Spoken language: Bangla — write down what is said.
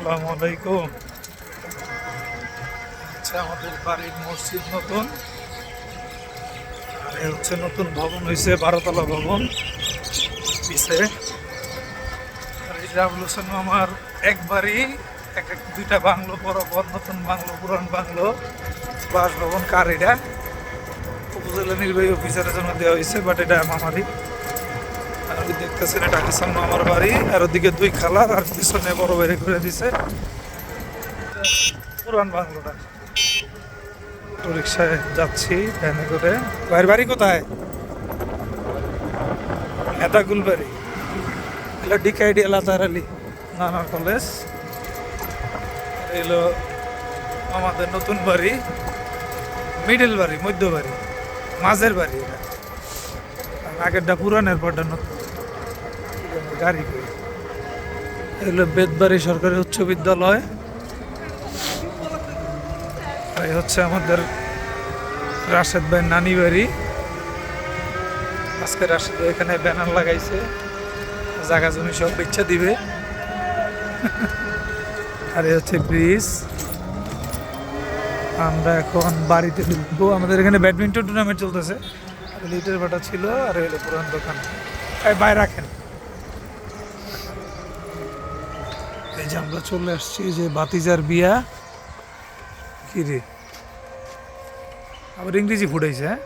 আসসালামু আলাইকুম। আচ্ছা আমাদের বাড়ির মসজিদ নতুন। আর হচ্ছে নতুন ভবন হয়েছে বারোতলা ভবন। পিছে। আর এই রাবুল আমার একবারই এক এক দুইটা বাংলো বরাবর, নতুন বাংলো, পুরান বাংলো, বাসভবন, কার এটা? উপজেলা নির্বাহী অফিসারের জন্য দেওয়া হয়েছে বাট এটা আমারই আর দেখতেছেন, এটা হাসান মামার বাড়ি, আর ওদিকে দুই খালার আর পিছনে বড় বাড়ি করে দিছে। পুরান বাংলোটা। অটো রিক্সায় যাচ্ছি, ভ্যানে করে। ভাইয়ের বাড়ি কোথায়? হেতাগুল বাড়ি এলো ডিকাইডি এলাতার আলী নানা কলেজ। এলো আমাদের নতুন বাড়ি, মিডল বাড়ি, মধ্য বাড়ি, মাঝের বাড়ি এটা। আগেরটা পুরানের পরটা নতুন। গাড়ি এগুলো বেদবাড়ি সরকারি উচ্চ বিদ্যালয়। এই হচ্ছে আমাদের রাশেদ ভাই নানি বাড়ি। আজকে রাশেদ ভাই এখানে ব্যানার লাগাইছে। জায়গা জমি সব ইচ্ছা দিবে। আর এই হচ্ছে ব্রিজ। আমরা এখন বাড়িতে ঢুকবো। আমাদের এখানে ব্যাডমিন্টন টুর্নামেন্ট চলতেছে। লিটার বাটা ছিল, আর এলো পুরান দোকান। বাইরে রাখেন। এই যে আমরা চলে আসছি যে বাতিজার বিয়া। কি রে? আবার ইংরেজি ফুটাইছে হ্যাঁ?